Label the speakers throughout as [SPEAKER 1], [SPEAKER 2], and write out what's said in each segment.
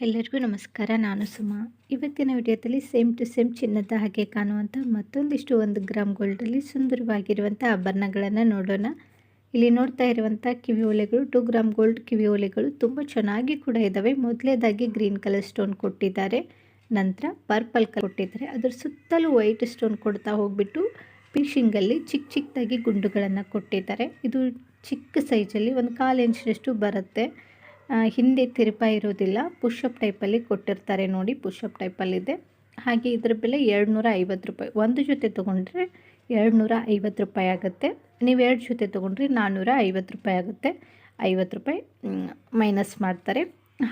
[SPEAKER 1] ಎಲ್ಲರಿಗೂ ನಮಸ್ಕಾರ, ನಾನು ಸುಮಾ. ಇವತ್ತಿನ ವಿಡಿಯೋದಲ್ಲಿ ಸೇಮ್ ಟು ಸೇಮ್ ಚಿನ್ನದ ಹಾಗೆ ಕಾಣುವಂಥ ಮತ್ತೊಂದಿಷ್ಟು ಒಂದು ಗ್ರಾಮ್ ಗೋಲ್ಡಲ್ಲಿ ಸುಂದರವಾಗಿರುವಂಥ ಆಭರಣಗಳನ್ನು ನೋಡೋಣ. ಇಲ್ಲಿ ನೋಡ್ತಾ ಇರುವಂಥ ಕಿವಿ ಓಲೆಗಳು, ಟು ಗ್ರಾಮ್ ಗೋಲ್ಡ್ ಕಿವಿ ಓಲೆಗಳು ತುಂಬ ಚೆನ್ನಾಗಿ ಕೂಡ ಇದ್ದಾವೆ ಮೊದಲೇದಾಗಿ ಗ್ರೀನ್ ಕಲರ್ ಸ್ಟೋನ್ ಕೊಟ್ಟಿದ್ದಾರೆ. ನಂತರ ಪರ್ಪಲ್ ಕಲರ್ ಕೊಟ್ಟಿದ್ದಾರೆ. ಅದರ ಸುತ್ತಲೂ ವೈಟ್ ಸ್ಟೋನ್ ಕೊಡ್ತಾ ಹೋಗ್ಬಿಟ್ಟು ಫಿನಿಶಿಂಗಲ್ಲಿ ಚಿಕ್ಕ ಚಿಕ್ಕದಾಗಿ ಗುಂಡುಗಳನ್ನು ಕೊಟ್ಟಿದ್ದಾರೆ. ಇದು ಚಿಕ್ಕ ಸೈಜಲ್ಲಿ ಒಂದು ಕಾಲು ಇಂಚಿನಷ್ಟು ಬರುತ್ತೆ. ಹಿಂದೆ ತಿರುಪ ಇರೋದಿಲ್ಲ ಪುಷಪ್ ಟೈಪಲ್ಲಿ ಕೊಟ್ಟಿರ್ತಾರೆ ನೋಡಿ ಪುಷಪ್ ಟೈಪಲ್ಲಿದೆ ಹಾಗೆ ಇದ್ರ ಬೆಲೆ ಎರಡು ನೂರ ಐವತ್ತು ರೂಪಾಯಿ. ಒಂದು ಜೊತೆ ತೊಗೊಂಡ್ರೆ ಎರಡು ನೂರ ಐವತ್ತು ರೂಪಾಯಿ ಆಗುತ್ತೆ. ನೀವು ಎರಡು ಜೊತೆ ತೊಗೊಂಡ್ರೆ ನಾನ್ನೂರ ಐವತ್ತು ರೂಪಾಯಿ ಆಗುತ್ತೆ. ಐವತ್ತು ರೂಪಾಯಿ ಮೈನಸ್ ಮಾಡ್ತಾರೆ.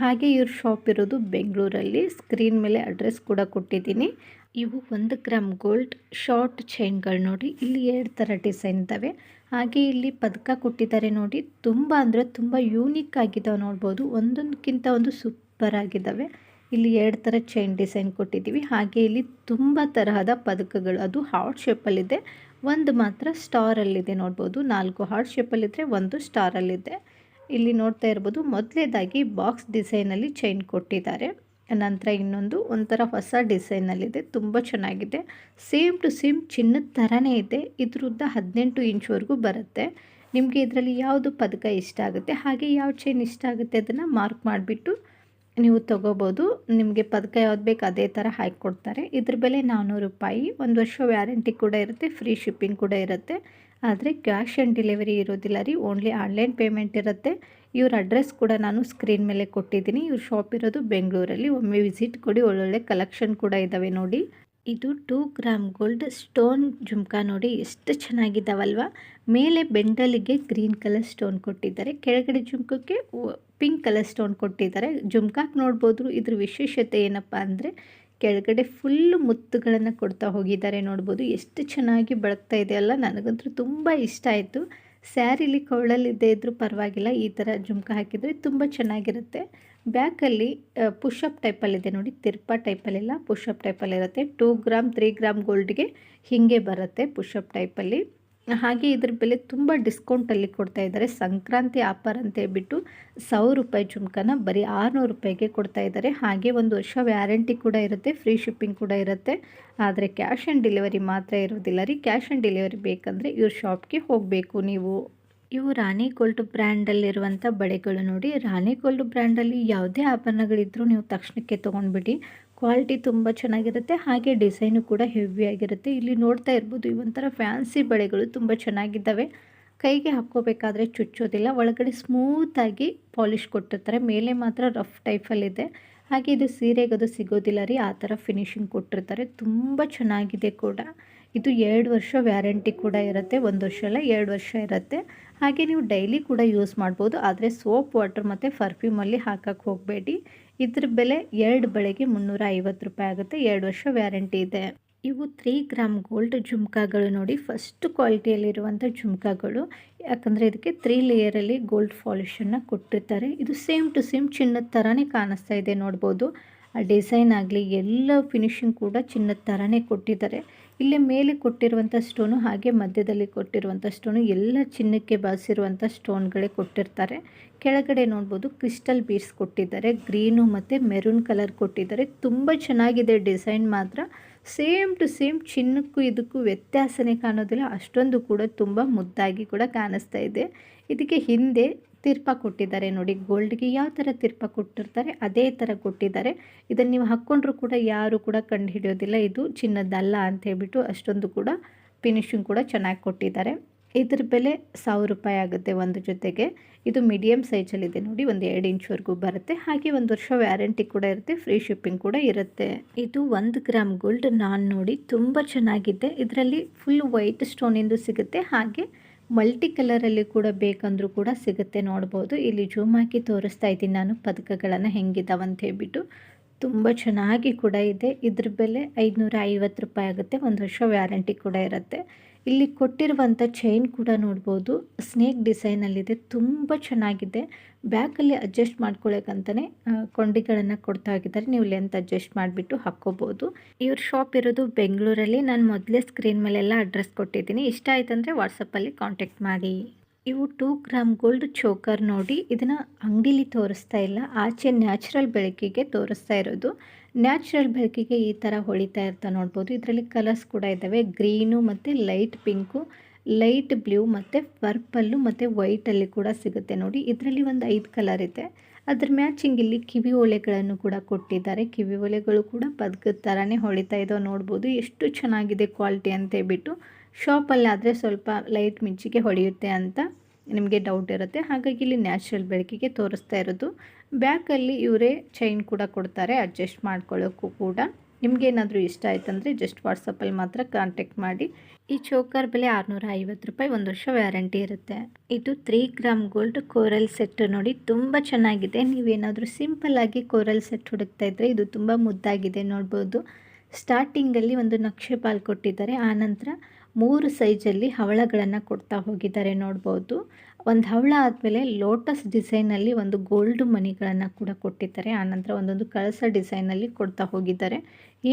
[SPEAKER 1] ಹಾಗೆ ಇವ್ರ ಶಾಪ್ ಇರೋದು ಬೆಂಗಳೂರಲ್ಲಿ. ಸ್ಕ್ರೀನ್ ಮೇಲೆ ಅಡ್ರೆಸ್ ಕೂಡ ಕೊಟ್ಟಿದ್ದೀನಿ. ಇವು ಒಂದು ಗ್ರಾಮ್ ಗೋಲ್ಡ್ ಶಾರ್ಟ್ ಚೈನ್ಗಳು ನೋಡಿ. ಇಲ್ಲಿ ಎರಡು ಥರ ಡಿಸೈನ್ ಇದ್ದಾವೆ. ಹಾಗೆ ಇಲ್ಲಿ ಪದಕ ಕೊಟ್ಟಿದ್ದಾರೆ ನೋಡಿ. ತುಂಬ ಅಂದರೆ ತುಂಬ ಯೂನಿಕ್ ಆಗಿದ್ದಾವೆ ನೋಡ್ಬೋದು. ಒಂದೊಂದಕ್ಕಿಂತ ಒಂದು ಸೂಪರ್ ಆಗಿದ್ದಾವೆ. ಇಲ್ಲಿ ಎರಡು ಥರ ಚೈನ್ ಡಿಸೈನ್ ಕೊಟ್ಟಿದ್ದೀವಿ. ಹಾಗೆ ಇಲ್ಲಿ ತುಂಬ ತರಹದ ಪದಕಗಳು. ಅದು ಹಾರ್ಟ್ ಶೇಪಲ್ಲಿದೆ ಒಂದು ಮಾತ್ರ ಸ್ಟಾರಲ್ಲಿದೆ ನೋಡ್ಬೋದು. ನಾಲ್ಕು ಹಾರ್ಟ್ ಶೇಪಲ್ಲಿದ್ದರೆ ಒಂದು ಸ್ಟಾರಲ್ಲಿದೆ ಇಲ್ಲಿ ನೋಡ್ತಾ ಇರ್ಬೋದು. ಮೊದಲೇದಾಗಿ ಬಾಕ್ಸ್ ಡಿಸೈನಲ್ಲಿ ಚೈನ್ ಕೊಟ್ಟಿದ್ದಾರೆ. ನಂತರ ಇನ್ನೊಂದು ಒಂಥರ ಹೊಸ ಡಿಸೈನಲ್ಲಿದೆ, ತುಂಬ ಚೆನ್ನಾಗಿದೆ. ಸೇಮ್ ಟು ಸೇಮ್ ಚಿನ್ನದ ಥರನೇ ಇದೆ, ಇದ್ರದ್ದ ಹದಿನೆಂಟು ಇಂಚ್ವರೆಗೂ ಬರುತ್ತೆ. ನಿಮಗೆ ಇದರಲ್ಲಿ ಯಾವುದು ಪದಕ ಇಷ್ಟ ಆಗುತ್ತೆ, ಹಾಗೆ ಯಾವ ಚೈನ್ ಇಷ್ಟ ಆಗುತ್ತೆ ಅದನ್ನು ಮಾರ್ಕ್ ಮಾಡಿಬಿಟ್ಟು ನೀವು ತೊಗೋಬೋದು. ನಿಮಗೆ ಪದಕ ಯಾವ್ದು ಬೇಕು ಅದೇ ಥರ ಹಾಕಿಕೊಡ್ತಾರೆ. ಇದ್ರ ಬೆಲೆ ನಾನ್ನೂರು ರೂಪಾಯಿ, ಒಂದು ವರ್ಷ ವ್ಯಾರಂಟಿ ಕೂಡ ಇರುತ್ತೆ, ಫ್ರೀ ಶಿಪ್ಪಿಂಗ್ ಕೂಡ ಇರುತ್ತೆ. ಆದರೆ ಕ್ಯಾಶ್ ಆನ್ ಡೆಲಿವರಿ ಇರೋದಿಲ್ಲ ರೀ, ಓನ್ಲಿ ಆನ್ಲೈನ್ ಪೇಮೆಂಟ್ ಇರುತ್ತೆ. ಇವ್ರ ಅಡ್ರೆಸ್ ಕೂಡ ನಾನು ಸ್ಕ್ರೀನ್ ಮೇಲೆ ಕೊಟ್ಟಿದ್ದೀನಿ. ಇವ್ರ ಶಾಪ್ ಇರೋದು ಬೆಂಗಳೂರಲ್ಲಿ. ಒಮ್ಮೆ ವಿಸಿಟ್ ಕೊಡಿ. ಒಳ್ಳೊಳ್ಳೆ ಕಲೆಕ್ಷನ್ ಕೂಡ ಇದ್ದಾವೆ ನೋಡಿ. ಇದು two gram gold stone jhumka ನೋಡಿ. ಎಷ್ಟು ಚೆನ್ನಾಗಿದ್ದಾವಲ್ವ ಮೇಲೆ ಬೆಂಡಲಿಗೆ ಗ್ರೀನ್ ಕಲರ್ ಸ್ಟೋನ್ ಕೊಟ್ಟಿದ್ದಾರೆ. ಕೆಳಗಡೆ ಜುಮ್ಕಕ್ಕೆ ಪಿಂಕ್ ಕಲರ್ ಸ್ಟೋನ್ ಕೊಟ್ಟಿದ್ದಾರೆ. ಜುಮ್ಕಾಕ್ಕೆ ನೋಡ್ಬೋದು. ಇದ್ರ ವಿಶೇಷತೆ ಏನಪ್ಪ ಅಂದರೆ ಕೆಳಗಡೆ ಫುಲ್ಲು ಮುತ್ತುಗಳನ್ನು ಕೊಡ್ತಾ ಹೋಗಿದ್ದಾರೆ ನೋಡ್ಬೋದು. ಎಷ್ಟು ಚೆನ್ನಾಗಿ ಬೆಳಗ್ತಾ ಇದೆ ಅಲ್ಲ? ನನಗಂತೂ ತುಂಬ ಇಷ್ಟ ಆಯಿತು. ಸ್ಯಾರಿಲಿ ಕೌಳಲ್ಲಿದ್ದೇ ಇದ್ದರೂ ಪರವಾಗಿಲ್ಲ, ಈ ಥರ ಜುಮ್ಕ ಹಾಕಿದರೆ ತುಂಬ ಚೆನ್ನಾಗಿರುತ್ತೆ. ಬ್ಯಾಕಲ್ಲಿ ಪುಷಪ್ ಟೈಪಲ್ಲಿದೆ ನೋಡಿ, ತಿರ್ಪ ಟೈಪಲ್ಲಿಲ್ಲ ಪುಷಪ್ ಟೈಪಲ್ಲಿರುತ್ತೆ. ಟೂ ಗ್ರಾಮ್, ತ್ರೀ ಗ್ರಾಮ್ ಗೋಲ್ಡ್ಗೆ ಹೀಗೆ ಬರುತ್ತೆ ಪುಷಪ್ ಟೈಪಲ್ಲಿ. ಹಾಗೆ ಇದ್ರ ಬೆಲೆ ತುಂಬ ಡಿಸ್ಕೌಂಟಲ್ಲಿ ಕೊಡ್ತಾ ಇದ್ದಾರೆ. ಸಂಕ್ರಾಂತಿ ಆಫರ್ ಅಂತ ಹೇಳ್ಬಿಟ್ಟು ಸಾವಿರ ರೂಪಾಯಿ ಜುಮ್ಕನ ಬರೀ ಆರುನೂರು ರೂಪಾಯಿಗೆ ಕೊಡ್ತಾ ಇದ್ದಾರೆ. ಹಾಗೆ ಒಂದು ವರ್ಷ ವ್ಯಾರಂಟಿ ಕೂಡ ಇರುತ್ತೆ ಫ್ರೀ ಶಿಪ್ಪಿಂಗ್ ಕೂಡ ಇರುತ್ತೆ. ಆದರೆ ಕ್ಯಾಶ್ ಆನ್ ಡೆಲಿವರಿ ಮಾತ್ರ ಇರೋದಿಲ್ಲ ರೀ. ಕ್ಯಾಶ್ ಆನ್ ಡೆಲಿವರಿ ಬೇಕಂದರೆ ಇವ್ರ ಶಾಪ್ಗೆ ಹೋಗಬೇಕು. ನೀವು ಇವು ರಾಣಿ ಗೋಲ್ಡ್ ಬ್ರ್ಯಾಂಡಲ್ಲಿರುವಂಥ ಬಳೆಗಳು ನೋಡಿ, ರಾಣಿ ಗೋಲ್ಡ್ ಬ್ರ್ಯಾಂಡಲ್ಲಿ ಯಾವುದೇ ಆಭರಣಗಳಿದ್ದರೂ ನೀವು ತಕ್ಷಣಕ್ಕೆ ತೊಗೊಂಡ್ಬಿಡಿ. ಕ್ವಾಲಿಟಿ ತುಂಬ ಚೆನ್ನಾಗಿರುತ್ತೆ. ಹಾಗೆ ಡಿಸೈನು ಕೂಡ ಹೆವಿ ಆಗಿರುತ್ತೆ. ಇಲ್ಲಿ ನೋಡ್ತಾ ಇರ್ಬೋದು ಒಂಥರ ಫ್ಯಾನ್ಸಿ ಬಳೆಗಳು ತುಂಬ ಚೆನ್ನಾಗಿದ್ದಾವೆ. ಕೈಗೆ ಹಾಕ್ಕೋಬೇಕಾದ್ರೆ ಚುಚ್ಚೋದಿಲ್ಲ. ಒಳಗಡೆ ಸ್ಮೂತಾಗಿ ಪಾಲಿಷ್ ಕೊಟ್ಟಿರ್ತಾರೆ. ಮೇಲೆ ಮಾತ್ರ ರಫ್ ಟೈಪಲ್ಲಿದೆ ಹಾಗೆ ಇದು ಸೀರೆಗದು ಸಿಗೋದಿಲ್ಲ ರೀ. ಆ ಥರ ಫಿನಿಶಿಂಗ್ ಕೊಟ್ಟಿರ್ತಾರೆ. ತುಂಬ ಚೆನ್ನಾಗಿದೆ ಕೂಡ. ಇದು ಎರಡು ವರ್ಷ ವ್ಯಾರಂಟಿ ಕೂಡ ಇರುತ್ತೆ. ಒಂದು ವರ್ಷ ಅಲ್ಲ, ಎರಡು ವರ್ಷ ಇರುತ್ತೆ. ಹಾಗೆ ನೀವು ಡೈಲಿ ಕೂಡ ಯೂಸ್ ಮಾಡ್ಬೋದು. ಆದರೆ ಸೋಪ್ ವಾಟರ್ ಮತ್ತು ಪರ್ಫ್ಯೂಮಲ್ಲಿ ಹಾಕಕ್ಕೆ ಹೋಗಬೇಡಿ. ಇದ್ರ ಬೆಲೆ ಎರಡು ಬಳೆಗೆ ಮುನ್ನೂರ ಐವತ್ತು ರೂಪಾಯಿ ಆಗುತ್ತೆ, ಎರಡು ವರ್ಷ ವ್ಯಾರಂಟಿ ಇದೆ. ಇವು ತ್ರೀ ಗ್ರಾಮ್ ಗೋಲ್ಡ್ ಜುಮ್ಕಾಗಳು ನೋಡಿ ಫಸ್ಟ್ ಕ್ವಾಲಿಟಿಯಲ್ಲಿರುವಂಥ ಜುಮ್ಕಾಗಳು. ಯಾಕಂದರೆ ಇದಕ್ಕೆ ತ್ರೀ ಲೇಯರಲ್ಲಿ ಗೋಲ್ಡ್ ಪಾಲಿಷನ್ನು ಕೊಟ್ಟಿರ್ತಾರೆ. ಇದು ಸೇಮ್ ಟು ಸೇಮ್ ಚಿನ್ನದ ಥರನೇ ಕಾಣಿಸ್ತಾ ಇದೆ ನೋಡ್ಬೋದು. ಆ ಡಿಸೈನ್ ಆಗಲಿ, ಎಲ್ಲ ಫಿನಿಶಿಂಗ್ ಕೂಡ ಚಿನ್ನದ ಥರನೇ ಕೊಟ್ಟಿದ್ದಾರೆ. ಇಲ್ಲೇ ಮೇಲೆ ಕೊಟ್ಟಿರುವಂಥ ಸ್ಟೋನು, ಹಾಗೆ ಮಧ್ಯದಲ್ಲಿ ಕೊಟ್ಟಿರುವಂಥ ಸ್ಟೋನು, ಎಲ್ಲ ಚಿನ್ನಕ್ಕೆ ಬಾಸಿರುವಂಥ ಸ್ಟೋನ್ಗಳೇ ಕೊಟ್ಟಿರ್ತಾರೆ. ಕೆಳಗಡೆ ನೋಡ್ಬೋದು ಕ್ರಿಸ್ಟಲ್ ಬೀಡ್ಸ್ ಕೊಟ್ಟಿದ್ದಾರೆ, ಗ್ರೀನು ಮತ್ತು ಮೆರೂನ್ ಕಲರ್ ಕೊಟ್ಟಿದ್ದಾರೆ. ತುಂಬ ಚೆನ್ನಾಗಿದೆ ಡಿಸೈನ್ ಮಾತ್ರ. ಸೇಮ್ ಟು ಸೇಮ್ ಚಿನ್ನಕ್ಕೂ ಇದಕ್ಕೂ ವ್ಯತ್ಯಾಸನೇ ಕಾಣೋದಿಲ್ಲ, ಅಷ್ಟೊಂದು ಕೂಡ ತುಂಬ ಮುದ್ದಾಗಿ ಕೂಡ ಕಾಣಿಸ್ತಾ ಇದೆ. ಇದಕ್ಕೆ ಹಿಂದೆ ತಿರ್ಪ ಕೊಟ್ಟಿದ್ದಾರೆ ನೋಡಿ. ಗೋಲ್ಡ್ಗೆ ಯಾವ ಥರ ತಿರ್ಪ ಕೊಟ್ಟಿರ್ತಾರೆ ಅದೇ ಥರ ಕೊಟ್ಟಿದ್ದಾರೆ. ಇದನ್ನು ನೀವು ಹಾಕ್ಕೊಂಡ್ರೂ ಕೂಡ ಯಾರು ಕೂಡ ಕಂಡು ಹಿಡಿಯೋದಿಲ್ಲ. ಇದು ಚಿನ್ನದಲ್ಲ ಅಂತ ಹೇಳ್ಬಿಟ್ಟು ಅಷ್ಟೊಂದು ಕೂಡ ಫಿನಿಶಿಂಗ್ ಕೂಡ ಚೆನ್ನಾಗಿ ಕೊಟ್ಟಿದ್ದಾರೆ. ಇದ್ರ ಬೆಲೆ ಸಾವಿರ ರೂಪಾಯಿ ಆಗುತ್ತೆ ಒಂದು ಜೊತೆಗೆ. ಇದು ಮೀಡಿಯಮ್ ಸೈಜಲ್ಲಿದೆ ನೋಡಿ. ಒಂದು ಎರಡು ಇಂಚ್ವರೆಗೂ ಬರುತ್ತೆ. ಹಾಗೆ ಒಂದು ವರ್ಷ ವ್ಯಾರಂಟಿ ಕೂಡ ಇರುತ್ತೆ. ಫ್ರೀ ಶಿಪ್ಪಿಂಗ್ ಕೂಡ ಇರುತ್ತೆ. ಇದು ಒಂದು ಗ್ರಾಮ್ ಗೋಲ್ಡ್ ನಾನು ನೋಡಿ. ತುಂಬ ಚೆನ್ನಾಗಿದೆ. ಇದರಲ್ಲಿ ಫುಲ್ ವೈಟ್ ಸ್ಟೋನಿಂದು ಸಿಗುತ್ತೆ. ಹಾಗೆ ಮಲ್ಟಿ ಕಲರಲ್ಲಿ ಕೂಡ ಬೇಕಂದ್ರೂ ಕೂಡ ಸಿಗುತ್ತೆ, ನೋಡ್ಬೋದು. ಇಲ್ಲಿ ಜೂಮ್ ಹಾಕಿ ತೋರಿಸ್ತಾ ಇದ್ದೀನಿ ನಾನು, ಪದಕಗಳನ್ನು ಹೆಂಗಿದಾವೆ ಅಂತ ಹೇಳ್ಬಿಟ್ಟು. ತುಂಬ ಚೆನ್ನಾಗಿ ಕೂಡ ಇದೆ. ಇದ್ರ ಬೆಲೆ ಐದುನೂರ ಐವತ್ತು ರೂಪಾಯಿ ಆಗುತ್ತೆ. ಒಂದು ವರ್ಷ ವ್ಯಾರಂಟಿ ಕೂಡ ಇರುತ್ತೆ. ಇಲ್ಲಿ ಕೊಟ್ಟಿರುವಂಥ ಚೈನ್ ಕೂಡ ನೋಡ್ಬೋದು. ಸ್ನೇಕ್ ಡಿಸೈನಲ್ಲಿದೆ ತುಂಬ ಚೆನ್ನಾಗಿದೆ. ಬ್ಯಾಕಲ್ಲಿ ಅಡ್ಜಸ್ಟ್ ಮಾಡ್ಕೊಳ್ಳೋಕ್ಕಂತಲೇ ಕೊಂಡಿಗಳನ್ನು ಕೊಡ್ತಾ ಹೋಗಿದ್ದಾರೆ ನೀವು ಲೆಂತ್ ಅಡ್ಜಸ್ಟ್ ಮಾಡಿಬಿಟ್ಟು ಹಾಕ್ಕೋಬೋದು. ಇವ್ರ ಶಾಪ್ ಇರೋದು ಬೆಂಗಳೂರಲ್ಲಿ. ನಾನು ಮೊದಲೇ ಸ್ಕ್ರೀನ್ ಮೇಲೆಲ್ಲ ಅಡ್ರೆಸ್ ಕೊಟ್ಟಿದ್ದೀನಿ. ಇಷ್ಟ ಆಯ್ತಂದರೆ ವಾಟ್ಸಪ್ಪಲ್ಲಿ ಕಾಂಟ್ಯಾಕ್ಟ್ ಮಾಡಿ. ಇವು ಟೂ ಗ್ರಾಮ್ ಗೋಲ್ಡ್ ಚೋಕರ್ ನೋಡಿ, ಇದನ್ನು ಅಂಗಡಿಲಿ ತೋರಿಸ್ತಾ ಇಲ್ಲ. ಆಚೆ ನ್ಯಾಚುರಲ್ ಬೆಳಕಿಗೆ ತೋರಿಸ್ತಾ ಇರೋದು. ನ್ಯಾಚುರಲ್ ಬೆಳಕಿಗೆ ಈ ಥರ ಹೊಳಿತಾ ಇರ್ತಾ ನೋಡ್ಬೋದು. ಇದರಲ್ಲಿ ಕಲರ್ಸ್ ಕೂಡ ಇದ್ದಾವೆ. ಗ್ರೀನು ಮತ್ತು ಲೈಟ್ ಪಿಂಕು, ಲೈಟ್ ಬ್ಲೂ ಮತ್ತು ಪರ್ಪಲ್ಲು ಮತ್ತು ವೈಟಲ್ಲಿ ಕೂಡ ಸಿಗುತ್ತೆ ನೋಡಿ. ಇದರಲ್ಲಿ ಒಂದು ಐದು ಕಲರ್ ಇದೆ. ಅದ್ರ ಮ್ಯಾಚಿಂಗ್ ಇಲ್ಲಿ ಕಿವಿ ಓಲೆಗಳನ್ನು ಕೂಡ ಕೊಟ್ಟಿದ್ದಾರೆ. ಕಿವಿ ಓಲೆಗಳು ಕೂಡ ಬದುಕದ ಥರನೇ ಹೊಳಿತಾ ಇದ್ದಾವೆ ನೋಡ್ಬೋದು. ಎಷ್ಟು ಚೆನ್ನಾಗಿದೆ ಕ್ವಾಲಿಟಿ ಅಂತ ಹೇಳ್ಬಿಟ್ಟು, ಶಾಪಲ್ಲಾದರೆ ಸ್ವಲ್ಪ ಲೈಟ್ ಮಿಂಚಿಗೆ ಹೊಳೆಯುತ್ತೆ ಅಂತ ನಿಮಗೆ ಡೌಟ್ ಇರುತ್ತೆ. ಹಾಗಾಗಿ ಇಲ್ಲಿ ನ್ಯಾಚುರಲ್ ಬೆಳಕಿಗೆ ತೋರಿಸ್ತಾ ಇರೋದು. ಬ್ಯಾಕಲ್ಲಿ ಇವರೇ ಚೈನ್ ಕೂಡ ಕೊಡ್ತಾರೆ. ಅಡ್ಜಸ್ಟ್ ಮಾಡ್ಕೊಳ್ಳೋಕ್ಕೂ ಕೂಡ. ನಿಮಗೇನಾದರೂ ಇಷ್ಟ ಆಯ್ತಂದರೆ ಜಸ್ಟ್ ವಾಟ್ಸಪ್ಪಲ್ಲಿ ಮಾತ್ರ ಕಾಂಟ್ಯಾಕ್ಟ್ ಮಾಡಿ. ಈ ಚೋಕರ್ ಬೆಲೆ ಆರುನೂರ ಐವತ್ತು ರೂಪಾಯಿ ಒಂದು ವರ್ಷ ವ್ಯಾರಂಟಿ ಇರುತ್ತೆ. ಇದು three gram gold coral set ನೋಡಿ ತುಂಬ ಚೆನ್ನಾಗಿದೆ. ನೀವೇನಾದರೂ ಸಿಂಪಲ್ಲಾಗಿ ಕೋರಲ್ ಸೆಟ್ ಹುಡುಕ್ತಾ ಇದ್ದರೆ ಇದು ತುಂಬ ಮುದ್ದಾಗಿದೆ ನೋಡ್ಬೋದು. ಸ್ಟಾರ್ಟಿಂಗಲ್ಲಿ ಒಂದು ನಕ್ಷೆ ಪಾಲ್ ಕೊಟ್ಟಿದ್ದಾರೆ. ಆನಂತರ ಮೂರು ಸೈಜಲ್ಲಿ ಹವಳಗಳನ್ನು ಕೊಡ್ತಾ ಹೋಗಿದ್ದಾರೆ ನೋಡ್ಬೋದು. ಒಂದು ಹವಳ ಆದಮೇಲೆ ಲೋಟಸ್ ಡಿಸೈನಲ್ಲಿ ಒಂದು ಗೋಲ್ಡ್ ಮನಿಗಳನ್ನು ಕೂಡ ಕೊಟ್ಟಿದ್ದಾರೆ. ಆನಂತರ ಒಂದೊಂದು ಕಳಸ ಡಿಸೈನಲ್ಲಿ ಕೊಡ್ತಾ ಹೋಗಿದ್ದಾರೆ.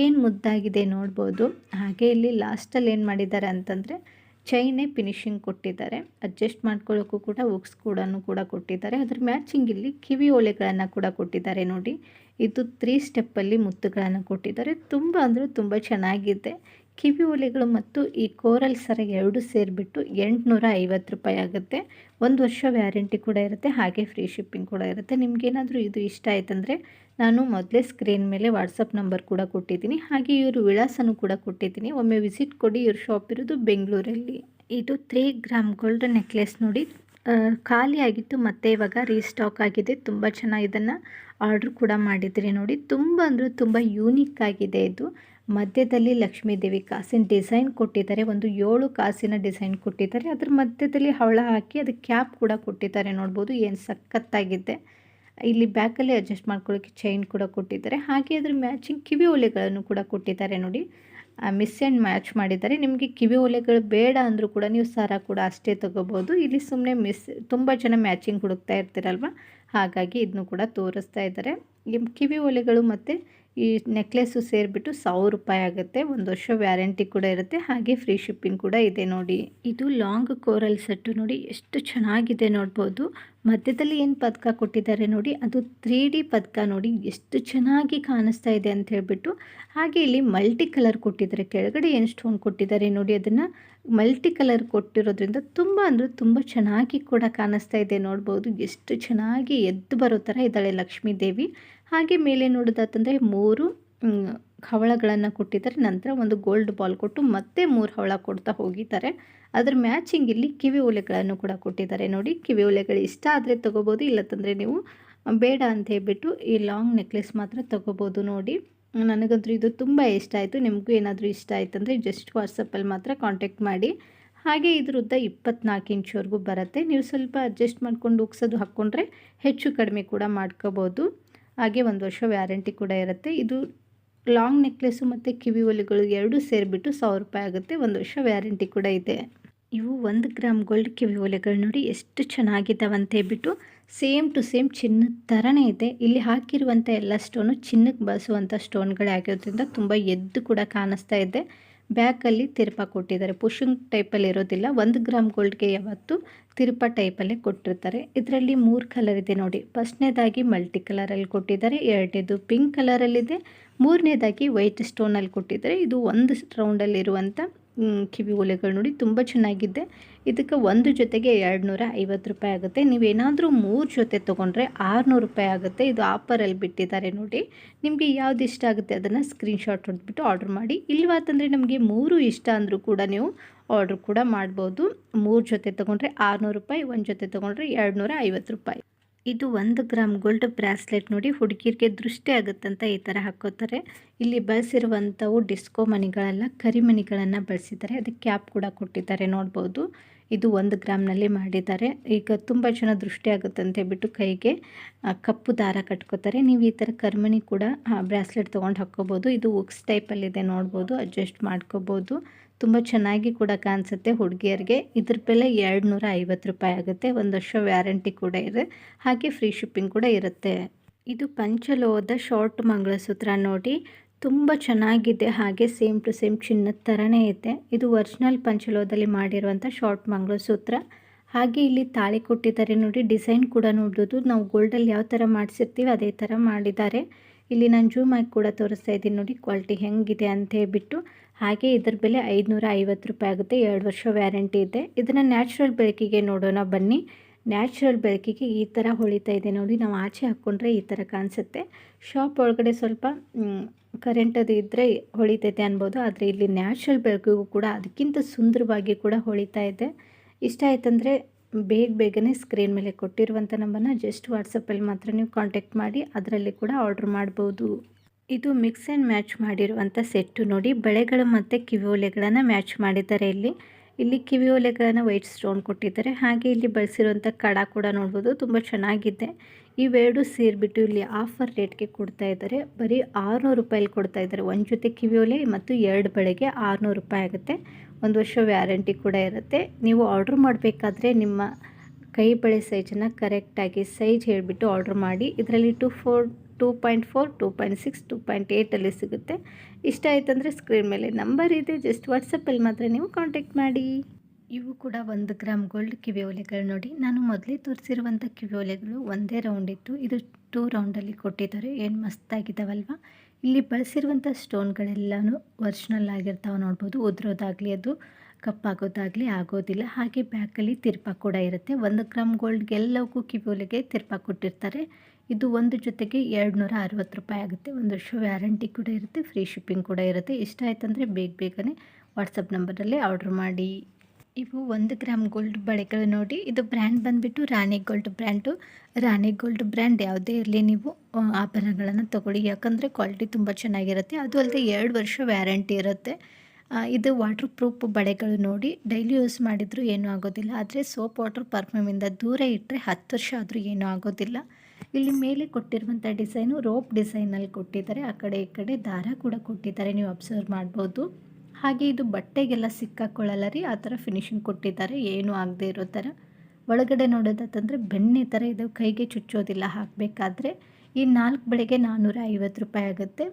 [SPEAKER 1] ಏನು ಮುದ್ದಾಗಿದೆ ನೋಡ್ಬೋದು. ಹಾಗೆ ಇಲ್ಲಿ ಲಾಸ್ಟಲ್ಲಿ ಏನು ಮಾಡಿದ್ದಾರೆ ಅಂತಂದರೆ ಚೈನೇ ಫಿನಿಶಿಂಗ್ ಕೊಟ್ಟಿದ್ದಾರೆ. ಅಡ್ಜಸ್ಟ್ ಮಾಡ್ಕೊಳ್ಳೋಕ್ಕೂ ಕೂಡ ಉಕ್ಸ್ ಕೂಡ ಕೂಡ ಕೊಟ್ಟಿದ್ದಾರೆ. ಅದ್ರ ಮ್ಯಾಚಿಂಗ್ ಇಲ್ಲಿ ಕಿವಿ ಓಲೆಗಳನ್ನು ಕೂಡ ಕೊಟ್ಟಿದ್ದಾರೆ ನೋಡಿ. ಇದು ತ್ರೀ ಸ್ಟೆಪ್ಪಲ್ಲಿ ಮುತ್ತುಗಳನ್ನು ಕೊಟ್ಟಿದ್ದಾರೆ. ತುಂಬ ಅಂದರೆ ತುಂಬ ಚೆನ್ನಾಗಿದೆ. ಕಿವಿ ಮತ್ತು ಈ ಕೋರಲ್ ಸರ ಎರಡು ಸೇರಿಬಿಟ್ಟು ಎಂಟುನೂರ ಐವತ್ತು ರೂಪಾಯಿ ಆಗುತ್ತೆ. ಒಂದು ವರ್ಷ ವ್ಯಾರಂಟಿ ಕೂಡ ಇರುತ್ತೆ, ಹಾಗೆ ಫ್ರೀ ಶಿಪ್ಪಿಂಗ್ ಕೂಡ ಇರುತ್ತೆ. ನಿಮಗೇನಾದರೂ ಇದು ಇಷ್ಟ ಆಯ್ತಂದರೆ ನಾನು ಮೊದಲೇ ಸ್ಕ್ರೀನ್ ಮೇಲೆ ವಾಟ್ಸಪ್ ನಂಬರ್ ಕೂಡ ಕೊಟ್ಟಿದ್ದೀನಿ. ಹಾಗೆ ಇವರು ವಿಳಾಸನೂ ಕೂಡ ಕೊಟ್ಟಿದ್ದೀನಿ. ಒಮ್ಮೆ ವಿಸಿಟ್ ಕೊಡಿ, ಇವ್ರ ಶಾಪ್ ಇರೋದು ಬೆಂಗಳೂರಲ್ಲಿ. ಇದು ತ್ರೀ ಗ್ರಾಮ್ ಗೋಲ್ಡ್ ನೆಕ್ಲೆಸ್ ನೋಡಿ. ಖಾಲಿ ಆಗಿತ್ತು, ಮತ್ತೆ ಇವಾಗ ರೀಸ್ಟಾಕ್ ಆಗಿದೆ. ತುಂಬ ಚೆನ್ನಾಗಿ ಇದನ್ನು ಆರ್ಡ್ರ್ ಕೂಡ ಮಾಡಿದ್ರಿ ನೋಡಿ. ತುಂಬ ಅಂದರೆ ತುಂಬ ಯೂನಿಕ್ ಆಗಿದೆ ಇದು. ಮಧ್ಯದಲ್ಲಿ ಲಕ್ಷ್ಮೀ ದೇವಿ ಕಾಸಿನ ಡಿಸೈನ್ ಕೊಟ್ಟಿದ್ದಾರೆ. ಒಂದು ಏಳು ಕಾಸಿನ ಡಿಸೈನ್ ಕೊಟ್ಟಿದ್ದಾರೆ. ಅದ್ರ ಮಧ್ಯದಲ್ಲಿ ಹವಳ ಹಾಕಿ ಅದಕ್ಕೆ ಕ್ಯಾಪ್ ಕೂಡ ಕೊಟ್ಟಿದ್ದಾರೆ ನೋಡ್ಬೋದು. ಏನು ಸಖತ್ತಾಗಿದೆ. ಇಲ್ಲಿ ಬ್ಯಾಕಲ್ಲಿ ಅಡ್ಜಸ್ಟ್ ಮಾಡ್ಕೊಳ್ಳೋಕ್ಕೆ ಚೈನ್ ಕೂಡ ಕೊಟ್ಟಿದ್ದಾರೆ. ಹಾಗೆ ಅದ್ರ ಮ್ಯಾಚಿಂಗ್ ಕಿವಿ ಓಲೆಗಳನ್ನು ಕೂಡ ಕೊಟ್ಟಿದ್ದಾರೆ ನೋಡಿ. ಮಿಸ್ ಆ್ಯಂಡ್ ಮ್ಯಾಚ್ ಮಾಡಿದ್ದಾರೆ. ನಿಮಗೆ ಕಿವಿ ಓಲೆಗಳು ಬೇಡ ಅಂದರೂ ಕೂಡ ನೀವು ಸರ ಕೂಡ ಅಷ್ಟೇ ತೊಗೋಬೋದು. ಇಲ್ಲಿ ಸುಮ್ಮನೆ ಮಿಸ್, ತುಂಬ ಜನ ಮ್ಯಾಚಿಂಗ್ ಹುಡುಕ್ತಾ ಇರ್ತೀರಲ್ವ? ಹಾಗಾಗಿ ಇದನ್ನು ಕೂಡ ತೋರಿಸ್ತಾ ಇದ್ದಾರೆ. ಕಿವಿ ಓಲೆಗಳು ಮತ್ತು ಈ ನೆಕ್ಲೆಸ್ಸು ಸೇರಿಬಿಟ್ಟು ಸಾವಿರ ರೂಪಾಯಿ ಆಗುತ್ತೆ. ಒಂದು ವರ್ಷ ವ್ಯಾರಂಟಿ ಕೂಡ ಇರುತ್ತೆ. ಹಾಗೆ ಫ್ರೀ ಶಿಪ್ಪಿಂಗ್ ಕೂಡ ಇದೆ ನೋಡಿ. ಇದು ಲಾಂಗ್ ಕೋರಲ್ ಸೆಟ್ಟು ನೋಡಿ. ಎಷ್ಟು ಚೆನ್ನಾಗಿದೆ ನೋಡ್ಬೋದು. ಮಧ್ಯದಲ್ಲಿ ಏನು ಪದಕ ಕೊಟ್ಟಿದ್ದಾರೆ ನೋಡಿ. ಅದು ತ್ರೀ ಡಿ ಪದಕ ನೋಡಿ. ಎಷ್ಟು ಚೆನ್ನಾಗಿ ಕಾಣಿಸ್ತಾ ಇದೆ ಅಂತ ಹೇಳ್ಬಿಟ್ಟು. ಹಾಗೆ ಇಲ್ಲಿ ಮಲ್ಟಿ ಕಲರ್ ಕೊಟ್ಟಿದ್ದಾರೆ. ಕೆಳಗಡೆ ಏನು ಸ್ಟೋನ್ ಕೊಟ್ಟಿದ್ದಾರೆ ನೋಡಿ ಅದನ್ನು. ಮಲ್ಟಿ ಕಲರ್ ಕೊಟ್ಟಿರೋದ್ರಿಂದ ತುಂಬ ಅಂದರೆ ತುಂಬ ಚೆನ್ನಾಗಿ ಕೂಡ ಕಾಣಿಸ್ತಾ ಇದೆ ನೋಡ್ಬೋದು. ಎಷ್ಟು ಚೆನ್ನಾಗಿ ಎದ್ದು ಬರೋ ಥರ ಇದ್ದಾಳೆ ಲಕ್ಷ್ಮೀ ದೇವಿ ಹಾಗೆ ಮೇಲೆ ನೋಡೋದಾತಂದರೆ ಮೂರು ಹವಳಗಳನ್ನು ಕೊಟ್ಟಿದ್ದಾರೆ. ನಂತರ ಒಂದು ಗೋಲ್ಡ್ ಬಾಲ್ ಕೊಟ್ಟು ಮತ್ತೆ ಮೂರು ಹವಳ ಕೊಡ್ತಾ ಹೋಗಿದ್ದಾರೆ. ಅದ್ರ ಮ್ಯಾಚಿಂಗ್ ಇಲ್ಲಿ ಕಿವಿ ಓಲೆಗಳನ್ನು ಕೂಡ ಕೊಟ್ಟಿದ್ದಾರೆ ನೋಡಿ. ಕಿವಿ ಓಲೆಗಳು ಇಷ್ಟ ಆದರೆ ತೊಗೋಬೋದು, ಇಲ್ಲತ್ತಂದರೆ ನೀವು ಬೇಡ ಅಂತ ಹೇಳ್ಬಿಟ್ಟು ಈ ಲಾಂಗ್ ನೆಕ್ಲೆಸ್ ಮಾತ್ರ ತೊಗೋಬೋದು ನೋಡಿ. ನನಗಂತೂ ಇದು ತುಂಬ ಇಷ್ಟ ಆಯಿತು, ನಿಮಗೂ ಏನಾದರೂ ಇಷ್ಟ ಆಯ್ತು ಅಂದರೆ ಜಸ್ಟ್ ವಾಟ್ಸಪ್ಪಲ್ಲಿ ಮಾತ್ರ ಕಾಂಟ್ಯಾಕ್ಟ್ ಮಾಡಿ. ಹಾಗೆ ಇದ್ರ ಉದ್ದ ಇಪ್ಪತ್ನಾಲ್ಕು ಇಂಚ್ವರೆಗೂ ಬರುತ್ತೆ. ನೀವು ಸ್ವಲ್ಪ ಅಡ್ಜಸ್ಟ್ ಮಾಡ್ಕೊಂಡು ಉಗ್ಸೋದು ಹಾಕ್ಕೊಂಡ್ರೆ ಹೆಚ್ಚು ಕಡಿಮೆ ಕೂಡ ಮಾಡ್ಕೋಬೋದು. ಹಾಗೆ ಒಂದು ವರ್ಷ ವ್ಯಾರಂಟಿ ಕೂಡ ಇರುತ್ತೆ. ಇದು ಲಾಂಗ್ ನೆಕ್ಲೆಸ್ಸು ಮತ್ತು ಕಿವಿ ಒಲೆಗಳು ಎರಡೂ ಸೇರಿಬಿಟ್ಟು ಸಾವಿರ ರೂಪಾಯಿ ಆಗುತ್ತೆ. ಒಂದು ವರ್ಷ ವ್ಯಾರಂಟಿ ಕೂಡ ಇದೆ. ಇವು ಒಂದು ಗ್ರಾಮ್ ಗೋಲ್ಡ್ ಕಿವಿ ಓಲೆಗಳು ನೋಡಿ ಎಷ್ಟು ಚೆನ್ನಾಗಿದ್ದಾವೆ ಅಂತ ಹೇಳ್ಬಿಟ್ಟು ಸೇಮ್ ಟು ಸೇಮ್ ಚಿನ್ನದ ಥರನೇ ಇದೆ. ಇಲ್ಲಿ ಹಾಕಿರುವಂಥ ಎಲ್ಲ ಸ್ಟೋನು ಚಿನ್ನಕ್ಕೆ ಬಳಸುವಂಥ ಸ್ಟೋನ್ಗಳೇ ಆಗಿರೋದ್ರಿಂದ ತುಂಬ ಎದ್ದು ಕೂಡ ಕಾಣಿಸ್ತಾ ಇದೆ. ಬ್ಯಾಕಲ್ಲಿ ತಿರುಪ ಕೊಟ್ಟಿದ್ದಾರೆ. ಪುಷಿಂಗ್ ಟೈಪಲ್ಲಿ ಇರೋದಿಲ್ಲ. ಒಂದು ಗ್ರಾಮ್ ಗೋಲ್ಡ್ಗೆ ಯಾವತ್ತು ತಿರುಪ ಟೈಪಲ್ಲೇ ಕೊಟ್ಟಿರ್ತಾರೆ. ಇದರಲ್ಲಿ ಮೂರು ಕಲರ್ ಇದೆ ನೋಡಿ. ಫಸ್ಟ್ನೇದಾಗಿ ಮಲ್ಟಿ ಕಲರಲ್ಲಿ ಕೊಟ್ಟಿದ್ದಾರೆ. ಎರಡನೇದು ಪಿಂಕ್ ಕಲರಲ್ಲಿದೆ ಮೂರನೇದಾಗಿ ವೈಟ್ ಸ್ಟೋನಲ್ಲಿ ಕೊಟ್ಟಿದ್ದಾರೆ. ಇದು ಒಂದು ರೌಂಡಲ್ಲಿರುವಂಥ ಕಿವಿ ಓಲೆಗಳು ನೋಡಿ ತುಂಬ ಚೆನ್ನಾಗಿದೆ. ಇದಕ್ಕೆ ಒಂದು ಜೊತೆಗೆ ಎರಡು ನೂರ ಐವತ್ತು ರೂಪಾಯಿ ಆಗುತ್ತೆ. ನೀವೇನಾದರೂ ಮೂರು ಜೊತೆ ತೊಗೊಂಡ್ರೆ ಆರುನೂರು ರೂಪಾಯಿ ಆಗುತ್ತೆ. ಇದು ಆಫರಲ್ಲಿ ಬಿಟ್ಟಿದ್ದಾರೆ ನೋಡಿ. ನಿಮಗೆ ಯಾವ್ದು ಇಷ್ಟ ಆಗುತ್ತೆ ಅದನ್ನು ಸ್ಕ್ರೀನ್ಶಾಟ್ ಹೊಡೆದ್ಬಿಟ್ಟು ಆರ್ಡ್ರ್ ಮಾಡಿ. ಇಲ್ವಾತಂದರೆ ನಮಗೆ ಮೂರು ಇಷ್ಟ ಅಂದರೂ ಕೂಡ ನೀವು ಆರ್ಡ್ರ್ ಕೂಡ ಮಾಡ್ಬೋದು. ಮೂರು ಜೊತೆ ತೊಗೊಂಡ್ರೆ ಆರುನೂರು ರೂಪಾಯಿ, ಒಂದು ಜೊತೆ ತೊಗೊಂಡ್ರೆ ಎರಡು ನೂರ ಐವತ್ತು ರೂಪಾಯಿ. ಇದು ಒಂದು ಗ್ರಾಮ್ ಗೋಲ್ಡ್ ಬ್ರಾಸ್ಲೆಟ್ ನೋಡಿ ಹುಡುಗಿರಿಗೆ ದೃಷ್ಟಿ ಆಗುತ್ತಂತ ಈ ಥರ ಹಾಕೋತಾರೆ ಇಲ್ಲಿ ಬಳಸಿರುವಂಥವು ಡಿಸ್ಕೋ ಮಣಿಗಳೆಲ್ಲ ಕರಿಮಣಿಗಳನ್ನು ಬಳಸಿದ್ದಾರೆ. ಅದಕ್ಕೆ ಕ್ಯಾಪ್ ಕೂಡ ಕೊಟ್ಟಿದ್ದಾರೆ ನೋಡ್ಬೋದು. ಇದು ಒಂದು ಗ್ರಾಮ್ನಲ್ಲಿ ಮಾಡಿದ್ದಾರೆ. ಈಗ ತುಂಬ ಜನ ದೃಷ್ಟಿ ಆಗುತ್ತೆ ಅಂತ ಹೇಳ್ಬಿಟ್ಟು ಕೈಗೆ ಕಪ್ಪು ದಾರ ಕಟ್ಕೋತಾರೆ. ನೀವು ಈ ಥರ ಕರ್ಮಣಿ ಕೂಡ ಬ್ರಾಸ್ಲೆಟ್ ತೊಗೊಂಡು ಹಾಕ್ಕೋಬೋದು. ಇದು ಉಕ್ಸ್ ಟೈಪಲ್ಲಿದೆ ನೋಡ್ಬೋದು. ಅಡ್ಜಸ್ಟ್ ಮಾಡ್ಕೋಬೋದು. ತುಂಬ ಚೆನ್ನಾಗಿ ಕೂಡ ಕಾಣಿಸುತ್ತೆ ಹುಡುಗಿಯರಿಗೆ. ಇದ್ರ ಬೆಲೆ ಎರಡು ನೂರ ಐವತ್ತು ರೂಪಾಯಿ ಆಗುತ್ತೆ. ಒಂದು ವರ್ಷ ವ್ಯಾರಂಟಿ ಕೂಡ ಇದೆ. ಹಾಗೆ ಫ್ರೀ ಶಿಪ್ಪಿಂಗ್ ಕೂಡ ಇರುತ್ತೆ. ಇದು ಪಂಚಲೋಹದ ಶಾರ್ಟ್ ಮಂಗಳಸೂತ್ರ ನೋಡಿ. ತುಂಬ ಚೆನ್ನಾಗಿದೆ. ಹಾಗೆ ಸೇಮ್ ಟು ಸೇಮ್ ಚಿನ್ನದ ಥರನೇ ಇದೆ. ಇದು ಒರಿಜಿನಲ್ ಪಂಚಲೋಹದಲ್ಲಿ ಮಾಡಿರುವಂಥ ಶಾರ್ಟ್ ಮಂಗಳಸೂತ್ರ. ಹಾಗೆ ಇಲ್ಲಿ ತಾಳಿ ಕೊಟ್ಟಿದ್ದಾರೆ ನೋಡಿ. ಡಿಸೈನ್ ಕೂಡ ನೋಡೋದು ನಾವು ಗೋಲ್ಡಲ್ಲಿ ಯಾವ ಥರ ಮಾಡಿಸಿರ್ತೀವಿ ಅದೇ ಥರ ಮಾಡಿದ್ದಾರೆ. ಇಲ್ಲಿ ನಾನು ಜೂಮ್ ಆಗಿ ಕೂಡ ತೋರಿಸ್ತಾ ಇದ್ದೀನಿ ನೋಡಿ. ಕ್ವಾಲಿಟಿ ಹೆಂಗಿದೆ ಅಂತ ಹೇಳ್ಬಿಟ್ಟು. ಹಾಗೆ ಇದರ ಬೆಲೆ ಐದುನೂರ ಐವತ್ತು ರೂಪಾಯಿ ಆಗುತ್ತೆ. ಎರಡು ವರ್ಷ ವ್ಯಾರಂಟಿ ಇದೆ. ಇದನ್ನು ನ್ಯಾಚುರಲ್ ಬೆಳಕಿಗೆ ನೋಡೋಣ ಬನ್ನಿ. ನ್ಯಾಚುರಲ್ ಬೆಳಕಿಗೆ ಈ ಥರ ಹೊಳಿತಾ ಇದೆ ನೋಡಿ. ನಾವು ಆಚೆ ಹಾಕ್ಕೊಂಡ್ರೆ ಈ ಥರ ಕಾಣಿಸುತ್ತೆ. ಶಾಪ್ ಒಳಗಡೆ ಸ್ವಲ್ಪ ಕರೆಂಟ್ ಅದು ಇದ್ದರೆ ಹೊಳಿತೈತೆ ಅನ್ಬೋದು. ಆದರೆ ಇಲ್ಲಿ ನ್ಯಾಚುರಲ್ ಬೆಳಕಿಗೂ ಕೂಡ ಅದಕ್ಕಿಂತ ಸುಂದರವಾಗಿ ಕೂಡ ಹೊಳಿತಾ ಇದೆ. ಇಷ್ಟ ಆಯ್ತಂದರೆ ಬೇಗ ಬೇಗನೆ ಸ್ಕ್ರೀನ್ ಮೇಲೆ ಕೊಟ್ಟಿರುವಂಥ ನಂಬರ್ನ ಜಸ್ಟ್ ವಾಟ್ಸಪ್ಪಲ್ಲಿ ಮಾತ್ರ ನೀವು ಕಾಂಟ್ಯಾಕ್ಟ್ ಮಾಡಿ. ಅದರಲ್ಲಿ ಕೂಡ ಆರ್ಡ್ರ್ ಮಾಡ್ಬೋದು. ಇದು ಮಿಕ್ಸ್ ಆ್ಯಂಡ್ ಮ್ಯಾಚ್ ಮಾಡಿರುವಂಥ ಸೆಟ್ಟು ನೋಡಿ. ಬಳೆಗಳು ಮತ್ತು ಕಿವಿಯೋಲೆಗಳನ್ನು ಮ್ಯಾಚ್ ಮಾಡಿದ್ದಾರೆ ಇಲ್ಲಿ. ಇಲ್ಲಿ ಕಿವಿಯೋಲೆಗಳನ್ನು ವೈಟ್ ಸ್ಟೋನ್ ಕೊಟ್ಟಿದ್ದಾರೆ. ಹಾಗೆ ಇಲ್ಲಿ ಬಳಸಿರುವಂಥ ಕಡ ಕೂಡ ನೋಡ್ಬೋದು. ತುಂಬ ಚೆನ್ನಾಗಿದೆ. ಇವೆರಡು ಸೇರಿಬಿಟ್ಟು ಇಲ್ಲಿ ಆಫರ್ ರೇಟ್ಗೆ ಕೊಡ್ತಾ ಇದ್ದಾರೆ. ಬರೀ ಆರುನೂರು ರೂಪಾಯಿಲಿ ಕೊಡ್ತಾ ಇದ್ದಾರೆ. ಒಂದು ಜೊತೆ ಕಿವಿಯೋಲೆ ಮತ್ತು ಎರಡು ಬಳೆಗೆ ಆರುನೂರು ರೂಪಾಯಿ ಆಗುತ್ತೆ. ಒಂದು ವರ್ಷ ವ್ಯಾರಂಟಿ ಕೂಡ ಇರುತ್ತೆ. ನೀವು ಆರ್ಡ್ರ್ ಮಾಡಬೇಕಾದ್ರೆ ನಿಮ್ಮ ಕೈ ಬಳೆ ಸೈಜನ್ನು ಕರೆಕ್ಟಾಗಿ ಸೈಜ್ ಹೇಳಿಬಿಟ್ಟು ಆರ್ಡ್ರ್ ಮಾಡಿ. ಇದರಲ್ಲಿ two four two point four two point six two point ಏಯ್ಟಲ್ಲಿ ಸಿಗುತ್ತೆ. ಇಷ್ಟ ಆಯ್ತಂದರೆ ಸ್ಕ್ರೀನ್ ಮೇಲೆ ನಂಬರ್ ಇದೆ ಜಸ್ಟ್ ವಾಟ್ಸಪ್ಪಲ್ಲಿ ಮಾತ್ರ ನೀವು ಕಾಂಟ್ಯಾಕ್ಟ್ ಮಾಡಿ. ಇವು ಕೂಡ ಒಂದು ಗ್ರಾಮ್ ಗೋಲ್ಡ್ ಕಿವಿ ಒಲೆಗಳು ನೋಡಿ. ನಾನು ಮೊದಲೇ ತೋರಿಸಿರುವಂಥ ಕಿವಿ ಒಲೆಗಳು ಒಂದೇ ರೌಂಡ್ ಇತ್ತು. ಇದು ಟೂ ರೌಂಡಲ್ಲಿ ಕೊಟ್ಟಿದ್ದಾರೆ. ಏನು ಮಸ್ತಾಗಿದ್ದಾವಲ್ವ ಇಲ್ಲಿ ಬಳಸಿರುವಂಥ ಸ್ಟೋನ್ಗಳೆಲ್ಲನೂ ಒರಿಜಿನಲ್ ಆಗಿರ್ತಾವೆ ನೋಡ್ಬೋದು. ಉದ್ರೋದಾಗಲಿ ಅದು. ಕಪ್ಪಾಗೋದಾಗಲಿ ಆಗೋದಿಲ್ಲ. ಹಾಗೆ ಬ್ಯಾಗಲ್ಲಿ ತಿರ್ಪ ಕೂಡ ಇರುತ್ತೆ. ಒಂದು ಗ್ರಾಮ್ ಗೋಲ್ಡ್ಗೆಲ್ಲವಕ್ಕೂ ಕಿವಿಯೋಲೆಗೆ ತಿರ್ಪ ಕೊಟ್ಟಿರ್ತಾರೆ. ಇದು ಒಂದು ಜೊತೆಗೆ ಎರಡು ನೂರ ಅರವತ್ತು ರೂಪಾಯಿ ಆಗುತ್ತೆ. ಒಂದು ವರ್ಷ ವ್ಯಾರಂಟಿ ಕೂಡ ಇರುತ್ತೆ. ಫ್ರೀ ಶಿಪ್ಪಿಂಗ್ ಕೂಡ ಇರುತ್ತೆ. ಇಷ್ಟ ಆಯ್ತಂದರೆ ಬೇಗ ಬೇಗನೆ ವಾಟ್ಸಪ್ ನಂಬರಲ್ಲಿ ಆರ್ಡ್ರ್ ಮಾಡಿ. ಇವು ಒಂದು ಗ್ರಾಮ್ ಗೋಲ್ಡ್ ಬಳೆಗಳು ನೋಡಿ. ಇದು ಬ್ರ್ಯಾಂಡ್ ಬಂದುಬಿಟ್ಟು Rani gold brand Rani gold brand ಯಾವುದೇ ಇರಲಿ ನೀವು ಆಭರಣಗಳನ್ನು ತೊಗೊಳ್ಳಿ. ಯಾಕಂದರೆ ಕ್ವಾಲಿಟಿ ತುಂಬ ಚೆನ್ನಾಗಿರುತ್ತೆ. ಅದು ಅಲ್ಲದೆ ಎರಡು ವರ್ಷ ವ್ಯಾರಂಟಿ ಇರುತ್ತೆ. ಇದು ವಾಟರ್ ಪ್ರೂಫ್ ಬಳೆಗಳು ನೋಡಿ. ಡೈಲಿ ಯೂಸ್ ಮಾಡಿದರೂ ಏನೂ ಆಗೋದಿಲ್ಲ. ಆದರೆ ಸೋಪ್ ವಾಟರ್ ಪರ್ಫ್ಯೂಮಿಂದ ದೂರ ಇಟ್ಟರೆ ಹತ್ತು ವರ್ಷ ಆದರೂ ಏನೂ ಆಗೋದಿಲ್ಲ. ಇಲ್ಲಿ ಮೇಲೆ ಕೊಟ್ಟಿರುವಂಥ ಡಿಸೈನು ರೋಪ್ ಡಿಸೈನಲ್ಲಿ ಕೊಟ್ಟಿದ್ದಾರೆ. ಆ ಕಡೆ, ಈ ಕಡೆ ದಾರ ಕೂಡ ಕೊಟ್ಟಿದ್ದಾರೆ. ನೀವು ಅಬ್ಸರ್ವ್ ಮಾಡ್ಬೋದು. ಹಾಗೆ ಇದು ಬಟ್ಟೆಗೆಲ್ಲ ಸಿಕ್ಕಾಕೊಳ್ಳಲ್ಲ ರೀ. ಆ ಥರ ಫಿನಿಶಿಂಗ್ ಕೊಟ್ಟಿದ್ದಾರೆ. ಏನೂ ಆಗದೆ ಇರೋ ಥರ. ಒಳಗಡೆ ನೋಡೋದಂತಂದರೆ ಬೆಣ್ಣೆ ಥರ ಇದು ಕೈಗೆ ಚುಚ್ಚೋದಿಲ್ಲ. ಹಾಕಬೇಕಾದ್ರೆ ಈ ನಾಲ್ಕು ಬೆಳೆಗೆ ನಾನ್ನೂರ ರೂಪಾಯಿ ಆಗುತ್ತೆ.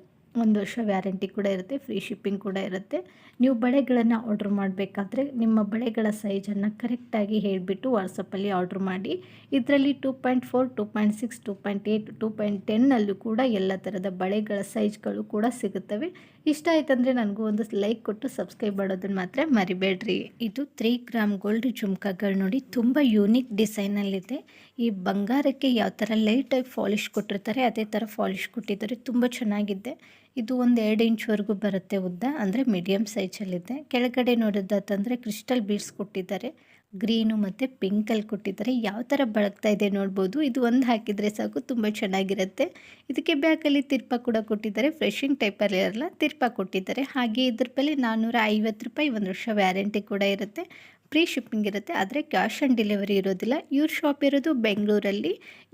[SPEAKER 1] ಒಂದು ವರ್ಷ ವ್ಯಾರಂಟಿ ಕೂಡ ಇರುತ್ತೆ, ಫ್ರೀ ಶಿಪ್ಪಿಂಗ್ ಕೂಡ ಇರುತ್ತೆ. ನೀವು ಬಳೆಗಳನ್ನು ಆರ್ಡ್ರ್ ಮಾಡಬೇಕಾದ್ರೆ ನಿಮ್ಮ ಬಳೆಗಳ ಸೈಜನ್ನು ಕರೆಕ್ಟಾಗಿ ಹೇಳಿಬಿಟ್ಟು ವಾಟ್ಸಪ್ಪಲ್ಲಿ ಆರ್ಡ್ರ್ ಮಾಡಿ. ಇದರಲ್ಲಿ two point four two point six two point eight two point ಟೆನ್ನಲ್ಲೂ ಕೂಡ ಎಲ್ಲ ಥರದ ಬಳೆಗಳ ಸೈಜ್ಗಳು ಕೂಡ ಸಿಗುತ್ತವೆ. ಇಷ್ಟ ಆಯ್ತಂದರೆ ನನಗೂ ಒಂದು ಲೈಕ್ ಕೊಟ್ಟು ಸಬ್ಸ್ಕ್ರೈಬ್ ಮಾಡೋದನ್ನು ಮಾತ್ರ ಮರಿಬೇಡ್ರಿ. ಇದು ತ್ರೀ ಗ್ರಾಮ್ ಗೋಲ್ಡ್ ಜುಮ್ಕಾಗಳು ನೋಡಿ ತುಂಬ ಯೂನಿಕ್ ಡಿಸೈನಲ್ಲಿದೆ ಈ ಬಂಗಾರಕ್ಕೆ ಯಾವ ಥರ ಲೈಟಾಗಿ ಫಾಲಿಶ್ ಕೊಟ್ಟಿರ್ತಾರೆ, ಅದೇ ಥರ ಫಾಲಿಶ್ ಕೊಟ್ಟಿದ್ದಾರೆ. ತುಂಬ ಚೆನ್ನಾಗಿದೆ. ಇದು ಒಂದು ಎರಡು ಇಂಚ್ವರೆಗೂ ಬರುತ್ತೆ ಉದ್ದ, ಅಂದರೆ ಮೀಡಿಯಮ್ ಸೈಜಲ್ಲಿದೆ ಕೆಳಗಡೆ ನೋಡೋದಾತಂದರೆ ಕ್ರಿಸ್ಟಲ್ ಬೀಡ್ಸ್ ಕೊಟ್ಟಿದ್ದಾರೆ. ಗ್ರೀನು ಮತ್ತು ಪಿಂಕಲ್ಲಿ ಕೊಟ್ಟಿದ್ದಾರೆ. ಯಾವ ಥರ ಬಳಗ್ತಾ ಇದೆ ನೋಡ್ಬೋದು. ಇದು ಒಂದು ಹಾಕಿದರೆ ಸಾಕು, ತುಂಬ ಚೆನ್ನಾಗಿರುತ್ತೆ. ಇದಕ್ಕೆ ಬ್ಯಾಕಲ್ಲಿ ತಿರ್ಪ ಕೂಡ ಕೊಟ್ಟಿದ್ದಾರೆ. ಫ್ರೆಶಿಂಗ್ ಟೈಪಲ್ಲಿ ಇರಲ್ಲ ತಿರ್ಪ ಕೊಟ್ಟಿದ್ದಾರೆ. ಹಾಗೆ ಇದ್ರ ಬೆಲೆ ನಾನ್ನೂರ ಐವತ್ತು ರೂಪಾಯಿ ಒಂದು ವರ್ಷ ವ್ಯಾರಂಟಿ ಕೂಡ ಇರುತ್ತೆ. ಫ್ರೀ ಶಿಪ್ಪಿಂಗ್ ಇರುತ್ತೆ, ಆದರೆ ಕ್ಯಾಶ್ ಆನ್ ಡೆಲಿವರಿ ಇರೋದಿಲ್ಲ. ಇವ್ರ ಶಾಪ್ ಇರೋದು ಬೆಂಗಳೂರಲ್ಲಿ.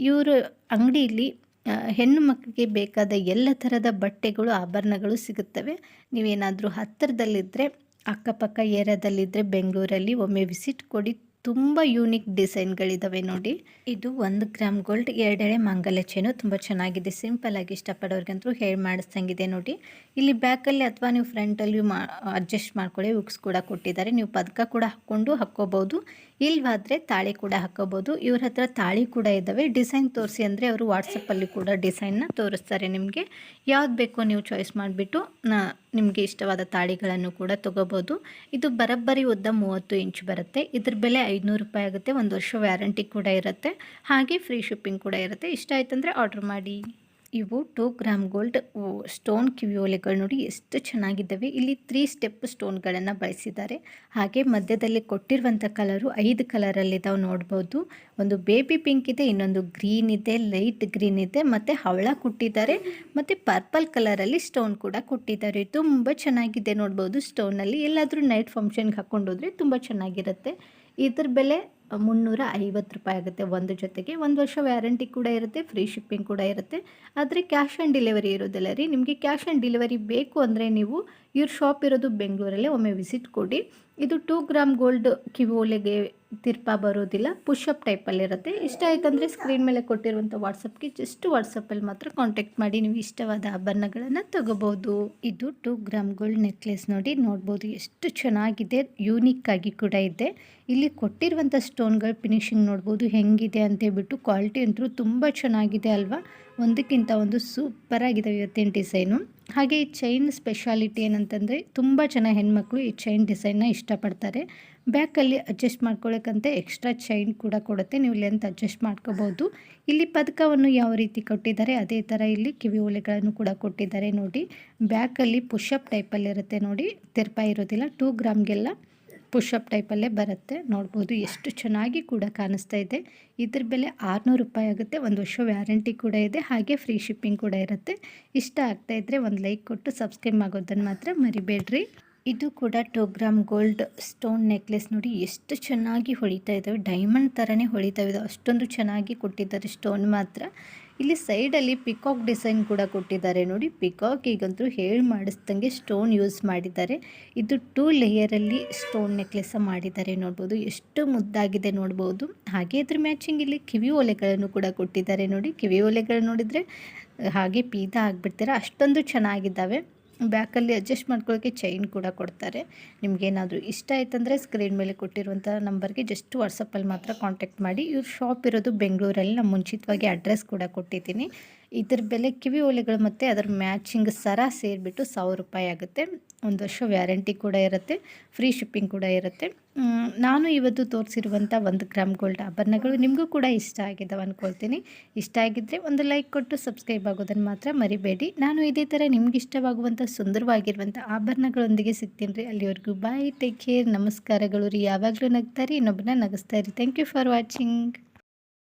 [SPEAKER 1] ಇವರು ಅಂಗಡಿಯಲ್ಲಿ ಹೆಣ್ಣು ಮಕ್ಕಳಿಗೆ ಬೇಕಾದ ಎಲ್ಲ ಥರದ ಬಟ್ಟೆಗಳು, ಆಭರಣಗಳು ಸಿಗುತ್ತವೆ. ನೀವೇನಾದರೂ ಹತ್ತಿರದಲ್ಲಿದ್ದರೆ ಅಕ್ಕಪಕ್ಕ ಏರಿಯಾದಲ್ಲಿದ್ದರೆ ಬೆಂಗಳೂರಲ್ಲಿ ಒಮ್ಮೆ ವಿಸಿಟ್ ಕೊಡಿ. ತುಂಬ ಯೂನಿಕ್ ಡಿಸೈನ್ಗಳಿದ್ದಾವೆ ನೋಡಿ. ಇದು ಒಂದು ಗ್ರಾಮ್ ಗೋಲ್ಡ್ ಎರಡೆಳೆ ಮಂಗಲ ಚೇನು ತುಂಬ ಚೆನ್ನಾಗಿದೆ. ಸಿಂಪಲ್ ಆಗಿ ಇಷ್ಟಪಡೋರಿಗಂತೂ ಹೇಳಿ ಮಾಡಿಸ್ದಂಗಿದೆ ನೋಡಿ. ಇಲ್ಲಿ ಬ್ಯಾಕಲ್ಲಿ ಅಥವಾ ನೀವು ಫ್ರಂಟಲ್ಲಿ ಮಾ ಅಡ್ಜಸ್ಟ್ ಮಾಡ್ಕೊಳ್ಳಿ. ಉಕ್ಸ್ ಕೂಡ ಕೊಟ್ಟಿದ್ದಾರೆ. ನೀವು ಪದಕ ಕೂಡ ಹಾಕ್ಕೊಂಡು ಹಾಕ್ಕೋಬೋದು ಇಲ್ವಾದರೆ ತಾಳಿ ಕೂಡ ಹಾಕೋಬೋದು ಇವ್ರ ಹತ್ರ ತಾಳಿ ಕೂಡ ಇದ್ದಾವೆ ಡಿಸೈನ್ ತೋರಿಸಿ ಅಂದರೆ ಅವರು ವಾಟ್ಸಪ್ಪಲ್ಲಿ ಕೂಡ ಡಿಸೈನ್ನ ತೋರಿಸ್ತಾರೆ ನಿಮಗೆ. ಯಾವ್ದು ಬೇಕೋ ನೀವು ಚಾಯ್ಸ್ ಮಾಡಿಬಿಟ್ಟು ನಿಮಗೆ ಇಷ್ಟವಾದ ತಾಳಿಗಳನ್ನು ಕೂಡ ತೊಗೋಬೋದು. ಇದು ಬರಬ್ಬರಿ ಉದ್ದ ಮೂವತ್ತು ಇಂಚ್ ಬರುತ್ತೆ. ಇದ್ರ ಬೆಲೆ ಐದುನೂರು ರೂಪಾಯಿ ಆಗುತ್ತೆ. ಒಂದು ವರ್ಷ ವ್ಯಾರಂಟಿ ಕೂಡ ಇರುತ್ತೆ. ಹಾಗೆ ಫ್ರೀ ಶಿಪ್ಪಿಂಗ್ ಕೂಡ ಇರುತ್ತೆ. ಇಷ್ಟ ಆಯ್ತಂದರೆ ಆರ್ಡ್ರ್ ಮಾಡಿ. ಇವು ಟೂ ಗ್ರಾಮ್ ಗೋಲ್ಡ್ ಸ್ಟೋನ್ ಕಿವಿಯೋಲೆಗಳು ನೋಡಿ ಎಷ್ಟು ಚೆನ್ನಾಗಿದ್ದಾವೆ. ಇಲ್ಲಿ ತ್ರೀ ಸ್ಟೆಪ್ ಸ್ಟೋನ್ಗಳನ್ನು ಬಳಸಿದ್ದಾರೆ. ಹಾಗೆ ಮಧ್ಯದಲ್ಲಿ ಕೊಟ್ಟಿರುವಂಥ ಕಲರು ಐದು ಕಲರಲ್ಲಿದ್ದಾವೆ ನೋಡ್ಬೋದು. ಒಂದು ಬೇಬಿ ಪಿಂಕ್ ಇದೆ, ಇನ್ನೊಂದು ಗ್ರೀನ್ ಇದೆ ಲೈಟ್ ಗ್ರೀನ್ ಇದೆ, ಮತ್ತು ಹವಳ ಕೊಟ್ಟಿದ್ದಾರೆ. ಮತ್ತು ಪರ್ಪಲ್ ಕಲರಲ್ಲಿ ಸ್ಟೋನ್ ಕೂಡ ಕೊಟ್ಟಿದ್ದಾರೆ. ತುಂಬ ಚೆನ್ನಾಗಿದೆ ನೋಡ್ಬೋದು ಸ್ಟೋನಲ್ಲಿ ಎಲ್ಲಾದರೂ ನೈಟ್ ಫಂಕ್ಷನ್ಗೆ ಹಾಕ್ಕೊಂಡೋದ್ರೆ ತುಂಬ ಚೆನ್ನಾಗಿರುತ್ತೆ. ಇದ್ರ ಬೆಲೆ ಮುನ್ನೂರ ಐವತ್ತು ರೂಪಾಯಿ ಆಗುತ್ತೆ ಒಂದು ಜೊತೆಗೆ. ಒಂದು ವರ್ಷ ವ್ಯಾರಂಟಿ ಕೂಡ ಇರುತ್ತೆ, ಫ್ರೀ ಶಿಪ್ಪಿಂಗ್ ಕೂಡ ಇರುತ್ತೆ. ಆದರೆ ಕ್ಯಾಶ್ ಆನ್ ಡೆಲಿವರಿ ಇರೋದಿಲ್ಲ ರೀ. ನಿಮಗೆ ಕ್ಯಾಶ್ ಆನ್ ಡೆಲಿವರಿ ಬೇಕು ಅಂದರೆ ನೀವು ಇವ್ರ ಶಾಪ್ ಇರೋದು ಬೆಂಗಳೂರಲ್ಲೇ ಒಮ್ಮೆ ವಿಸಿಟ್ ಕೊಡಿ. ಇದು ಟೂ ಗ್ರಾಮ್ ಗೋಲ್ಡ್ ಕಿವಿ ಓಲೆಗೆ ತಿರ್ಪ ಬರೋದಿಲ್ಲ ಪುಷಪ್ ಟೈಪಲ್ಲಿರುತ್ತೆ ಇಷ್ಟ ಆಯ್ತಂದರೆ ಸ್ಕ್ರೀನ್ ಮೇಲೆ ಕೊಟ್ಟಿರುವಂಥ ವಾಟ್ಸಪ್ಗೆ ಜಸ್ಟ್ ವಾಟ್ಸಪ್ಪಲ್ಲಿ ಮಾತ್ರ ಕಾಂಟ್ಯಾಕ್ಟ್ ಮಾಡಿ, ನೀವು ಇಷ್ಟವಾದ ಆಭರಣಗಳನ್ನು ತಗೋಬೋದು. ಇದು ಟೂ ಗ್ರಾಮ್ ಗೋಲ್ಡ್ ನೆಕ್ಲೆಸ್ ನೋಡಿ ನೋಡ್ಬೋದು, ಎಷ್ಟು ಚೆನ್ನಾಗಿದೆ ಯೂನಿಕ್ ಆಗಿ ಕೂಡ ಇದೆ. ಇಲ್ಲಿ ಕೊಟ್ಟಿರುವಂಥ ಸ್ಟೋನ್ಗಳ ಫಿನಿಶಿಂಗ್ ನೋಡ್ಬೋದು, ಹೆಂಗಿದೆ ಅಂತೇಳ್ಬಿಟ್ಟು ಕ್ವಾಲಿಟಿ ಅಂತೂ ತುಂಬ ಚೆನ್ನಾಗಿದೆ ಅಲ್ವಾ? ಒಂದಕ್ಕಿಂತ ಒಂದು ಸೂಪರಾಗಿದೆ ಇವತ್ತಿನ ಡಿಸೈನು ಹಾಗೆ ಈ ಚೈನ್ ಸ್ಪೆಷಾಲಿಟಿ ಏನಂತಂದರೆ ತುಂಬ ಜನ ಹೆಣ್ಮಕ್ಳು ಈ ಚೈನ್ ಡಿಸೈನ್ನ ಇಷ್ಟಪಡ್ತಾರೆ. ಬ್ಯಾಕಲ್ಲಿ ಅಡ್ಜಸ್ಟ್ ಮಾಡ್ಕೊಳ್ಳೋಕ್ಕಂತೆ ಎಕ್ಸ್ಟ್ರಾ ಚೈನ್ ಕೂಡ ಕೊಡುತ್ತೆ. ನೀವು ಲೆಂತ್ ಅಡ್ಜಸ್ಟ್ ಮಾಡ್ಕೋಬೋದು. ಇಲ್ಲಿ ಪದಕವನ್ನು ಯಾವ ರೀತಿ ಕೊಟ್ಟಿದ್ದಾರೆ, ಅದೇ ಥರ ಇಲ್ಲಿ ಕಿವಿ ಓಲೆಗಳನ್ನು ಕೂಡ ಕೊಟ್ಟಿದ್ದಾರೆ ನೋಡಿ. ಬ್ಯಾಕಲ್ಲಿ ಪುಷಪ್ ಟೈಪಲ್ಲಿರುತ್ತೆ ನೋಡಿ. ತೆರಪ ಇರೋದಿಲ್ಲ. ಟೂ ಗ್ರಾಮ್ಗೆಲ್ಲ ಪುಷಪ್ ಟೈಪಲ್ಲೇ ಬರುತ್ತೆ. ನೋಡ್ಬೋದು ಎಷ್ಟು ಚೆನ್ನಾಗಿ ಕೂಡ ಕಾಣಿಸ್ತಾ ಇದೆ. ಇದ್ರ ಬೆಲೆ ಆರುನೂರು ರೂಪಾಯಿ ಆಗುತ್ತೆ. ಒಂದು ವರ್ಷ ವ್ಯಾರಂಟಿ ಕೂಡ ಇದೆ. ಹಾಗೆ ಫ್ರೀ ಶಿಪ್ಪಿಂಗ್ ಕೂಡ ಇರುತ್ತೆ. ಇಷ್ಟ ಆಗ್ತಾ ಇದ್ದರೆ ಒಂದು ಲೈಕ್ ಕೊಟ್ಟು ಸಬ್ಸ್ಕ್ರೈಬ್ ಆಗೋದನ್ನು ಮಾತ್ರ ಮರಿಬೇಡ್ರಿ. ಇದು ಕೂಡ two gram gold stone necklace ನೋಡಿ ಎಷ್ಟು ಚೆನ್ನಾಗಿ ಹೊಳಿತಾ ಇದ್ದಾವೆ ಡೈಮಂಡ್ ಥರನೇ ಹೊಳಿತಾ ಇದ್ದಾವೆ ಅಷ್ಟೊಂದು ಚೆನ್ನಾಗಿ ಕೊಟ್ಟಿದ್ದಾರೆ ಸ್ಟೋನ್ ಮಾತ್ರ. ಇಲ್ಲಿ ಸೈಡಲ್ಲಿ ಪಿಕಾಕ್ ಡಿಸೈನ್ ಕೂಡ ಕೊಟ್ಟಿದ್ದಾರೆ. ನೋಡಿ ಪಿಕಾಕ್ ಈಗಂತೂ ಹೇಳಿ ಮಾಡಿಸ್ದಂಗೆ ಸ್ಟೋನ್ ಯೂಸ್ ಮಾಡಿದ್ದಾರೆ. ಇದು ಟೂ ಲೇಯರಲ್ಲಿ ಸ್ಟೋನ್ ನೆಕ್ಲೆಸ್ ಮಾಡಿದ್ದಾರೆ ನೋಡ್ಬೋದು. ಎಷ್ಟು ಮುದ್ದಾಗಿದೆ ನೋಡ್ಬೋದು. ಹಾಗೆ ಇದ್ರ ಮ್ಯಾಚಿಂಗ್ ಇಲ್ಲಿ ಕಿವಿ ಓಲೆಗಳನ್ನು ಕೂಡ ಕೊಟ್ಟಿದ್ದಾರೆ. ನೋಡಿ, ಕಿವಿ ಓಲೆಗಳು ನೋಡಿದರೆ, ಹಾಗೆ ಪೀದ ಆಗಿಬಿಡ್ತೀರ? ಅಷ್ಟೊಂದು ಚೆನ್ನಾಗಿದ್ದಾವೆ. ಬ್ಯಾಕಲ್ಲಿ ಅಡ್ಜಸ್ಟ್ ಮಾಡ್ಕೊಳ್ಳೋಕ್ಕೆ ಚೈನ್ ಕೂಡ ಕೊಡ್ತಾರೆ. ನಿಮಗೇನಾದರೂ ಇಷ್ಟ ಆಯ್ತಂದರೆ ಸ್ಕ್ರೀನ್ ಮೇಲೆ ಕೊಟ್ಟಿರುವಂಥ ನಂಬರ್ಗೆ ಜಸ್ಟ್ ವಾಟ್ಸಪ್ಪಲ್ಲಿ ಮಾತ್ರ ಕಾಂಟ್ಯಾಕ್ಟ್ ಮಾಡಿ. ಇವ್ರ ಶಾಪ್ ಇರೋದು ಬೆಂಗಳೂರಲ್ಲಿ ನಾನು ಮುಂಚಿತವಾಗಿ ಅಡ್ರೆಸ್ ಕೂಡ ಕೊಟ್ಟಿದ್ದೀನಿ. ಇದ್ರ ಬೆಲೆ ಕಿವಿ ಓಲೆಗಳು ಮತ್ತು ಅದರ ಮ್ಯಾಚಿಂಗ್ ಸರ ಸೇರಿಬಿಟ್ಟು ಸಾವಿರ ರೂಪಾಯಿ ಆಗುತ್ತೆ. ಒಂದು ವರ್ಷ ವ್ಯಾರಂಟಿ ಕೂಡ ಇರುತ್ತೆ ಫ್ರೀ ಶಿಪ್ಪಿಂಗ್ ಕೂಡ ಇರುತ್ತೆ. ನಾನು ಇವತ್ತು ತೋರಿಸಿರುವಂಥ ಒಂದು ಗ್ರಾಮ್ ಗೋಲ್ಡ್ ಆಭರಣಗಳು ನಿಮಗೂ ಕೂಡ ಇಷ್ಟ ಆಗಿದ್ದಾವೆ ಅಂದ್ಕೊಳ್ತೀನಿ ಇಷ್ಟ ಆಗಿದ್ದರೆ ಒಂದು ಲೈಕ್ ಕೊಟ್ಟು ಸಬ್ಸ್ಕ್ರೈಬ್ ಆಗೋದನ್ನು ಮಾತ್ರ ಮರಿಬೇಡಿ. ನಾನು ಇದೇ ಥರ ನಿಮ್ಗೆ ಇಷ್ಟವಾಗುವಂಥ ಸುಂದರವಾಗಿರುವಂಥ ಆಭರಣಗಳೊಂದಿಗೆ ಸಿಗ್ತೀನಿ ರೀ. ಅಲ್ಲಿವರೆಗೂ ಬಾಯ್ ಟೇಕ್ ಕೇರ್ ನಮಸ್ಕಾರಗಳು ರೀ. ಯಾವಾಗಲೂ ನಗ್ತಾರೆ ಇನ್ನೊಬ್ಬನ ನಗಿಸ್ತಾ ಇರಿ ಥ್ಯಾಂಕ್ ಯು ಫಾರ್ ವಾಚಿಂಗ್